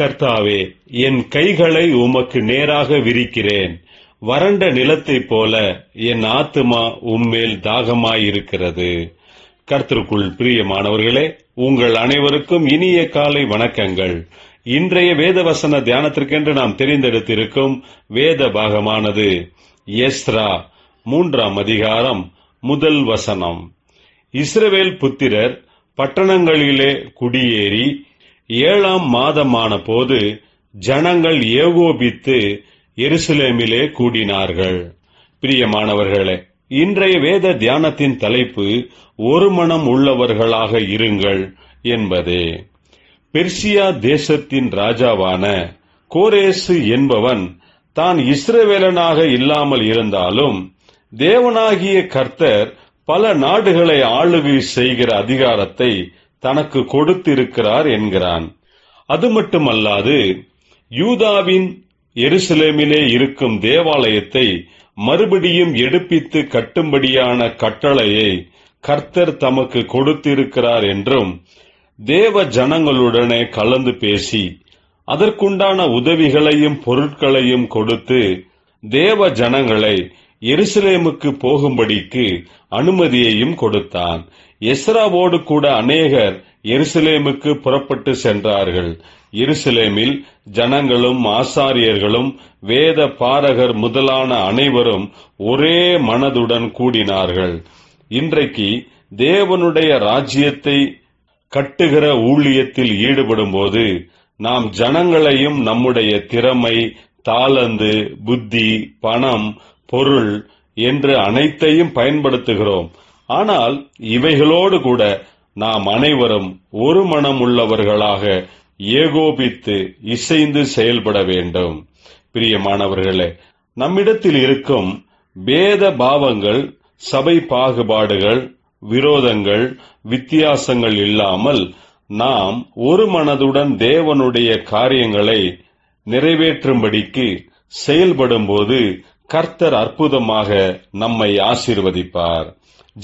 கர்த்தாவே என் கைகளை உமக்கு நேராக விரிக்கிறேன். வறண்ட நிலத்தைப் போல என் ஆத்துமா உம்மேல் தாகமாயிருக்கிறது. கர்த்தருக்குள் பிரியமானவர்களே உங்கள் அனைவருக்கும் இனிய காலை வணக்கங்கள். இன்றைய வேதவசன தியானத்திற்கென்று நாம் தெரிந்தெடுத்திருக்கும் வேத பாகமானது எஸ்ரா மூன்றாம் அதிகாரம் முதல் வசனம். இஸ்ரவேல் புத்திரர் பட்டணங்களிலே குடியேறி ஏழாம் மாதமான போது ஜனங்கள் ஏகோபித்து எருசலேமிலே கூடினார்கள். பிரியமானவர்களே இன்றைய வேத தியானத்தின் தலைப்பு ஒரு மனம் உள்ளவர்களாக இருங்கள் என்பதே. பெர்சியா தேசத்தின் ராஜாவான கோரேசு என்பவன் தான் இஸ்ரவேலனாக இல்லாமல் இருந்தாலும் தேவனாகிய கர்த்தர் பல நாடுகளை ஆளுகை செய்கிற அதிகாரத்தை தனக்கு கொடுத்திருக்கிறார் என்கிறான். அது மட்டுமல்லாது யூதாவின் எருசலேமிலே இருக்கும் தேவாலயத்தை மறுபடியும் எடுப்பித்து கட்டும்படியான கட்டளையை கர்த்தர் தமக்கு கொடுத்திருக்கிறார் என்றும் தேவ ஜனங்களுடனே கலந்து பேசி அதற்குண்டான உதவிகளையும் பொருட்களையும் கொடுத்து தேவ ஜனங்களை எருசலேமுக்கு போகும்படிக்கு அனுமதியையும் கொடுத்தான். எஸ்ராவோடு கூட அநேகர் எருசலேமுக்கு புறப்பட்டு சென்றார்கள். எருசலேமில் ஜனங்களும் ஆசாரியர்களும் வேத பாரகர் முதலான அனைவரும் ஒரே மனதுடன் கூடினார்கள். இன்றைக்கு தேவனுடைய ராஜ்யத்தை கட்டுகிற ஊழியத்தில் ஈடுபடும்போது நாம் ஜனங்களையும் நம்முடைய திறமை தாளந்து புத்தி பணம் பொருள் என்று அனைத்தையும் பயன்படுத்துகிறோம். ஆனால் இவைகளோடு கூட நாம் அனைவரும் ஒரு மனம் உள்ளவர்களாக ஏகோபித்து இசைந்து செயல்பட வேண்டும். பிரியமானவர்களே நம்மிடத்தில் இருக்கும் பேத பாவங்கள் சபை பாகுபாடுகள் விரோதங்கள் வித்தியாசங்கள் இல்லாமல் நாம் ஒரு மனதுடன் தேவனுடைய காரியங்களை நிறைவேற்றும்படிக்கு செயல்படும்போது கர்த்தர் அற்புதமாக நம்மை ஆசீர்வதிப்பார்.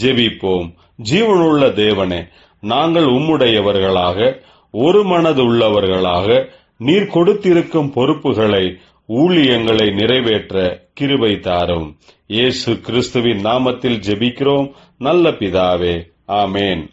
ஜெபிப்போம். ஜீவனுள்ள தேவனே நாங்கள் உம்முடையவர்களாக ஒரு மனது உள்ளவர்களாக நீர் கொடுத்திருக்கும் பொறுப்புகளை ஊழியங்களை நிறைவேற்ற கிருபை தாரும். இயேசு கிறிஸ்துவின் நாமத்தில் ஜெபிக்கிறோம். நல்ல பிதாவே ஆமேன்.